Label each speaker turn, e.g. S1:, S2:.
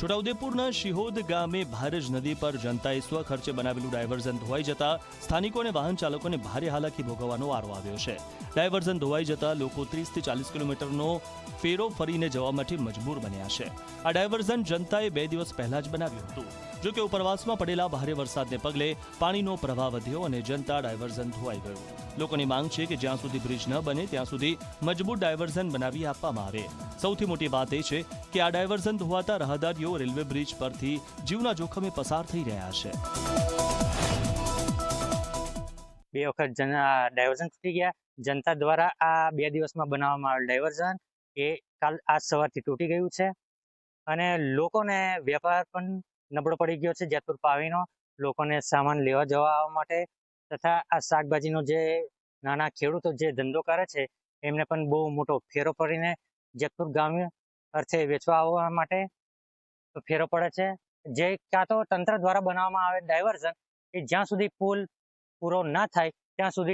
S1: છોટાઉદેપુરના શિહોદ ગામે ભારજ નદી પર જનતાએ સ્વખર્ચે બનાવેલું ડાયવર્ઝન ધોવાઈ જતા સ્થાનિકો અને વાહન ચાલકોને ભારે હાલાકી ભોગવવાનો વારો આવ્યો છે. ડાયવર્ઝન ધોવાઈ જતા લોકો ત્રીસથી ચાલીસ કિલોમીટરનો ફેરો ફરીને જવા માટે મજબૂર બન્યા છે. આ ડાયવર્ઝન જનતાએ બે દિવસ પહેલા જ બનાવ્યું હતું. જો કે ઉપરવાસમાં પડેલા ભારે વરસાદને પગલે પાણીનો પ્રવાહ વધ્યો અને જનતા ડાયવર્ઝન ધોવાઈ ગયું. લોકોની માંગ છે કે જ્યાં સુધી બ્રિજ ન બને, ત્યાં સુધી મજબૂત ડાયવર્ઝન બનાવી આપવામાં આવે. સૌથી મોટી વાત એ છે કે આ ડાયવર્ઝન ધોવાતા રાહદારીઓ રેલવે બ્રિજ પરથી જીવના જોખમે પસાર થઈ રહ્યા છે.
S2: બે વખત ડાયવર્ઝન તૂટી ગયા. જનતા દ્વારા આ બે દિવસમાં બનાવવામાં આવેલ ડાયવર્ઝન એ કાલ આજ સવારથી તૂટી ગયું છે અને લોકોને વેપાર પણ નબળો પડી ગયો છે. જેતપુર પાવીનો લોકોને સામાન લેવા જવા માટે તથા આ શાકભાજીનો જે નાના ખેડૂતો જે ધંધો કરે છે, એમને પણ બહુ મોટો ફેરો પડીને જેતપુર ગામ અર્થે વેચવા આવવા માટે ફેરો પડે છે. જે કાં તો તંત્ર દ્વારા બનાવવામાં આવે ડાયવર્ઝન એ જ્યાં સુધી પુલ પૂરો ના થાય, ત્યાં સુધી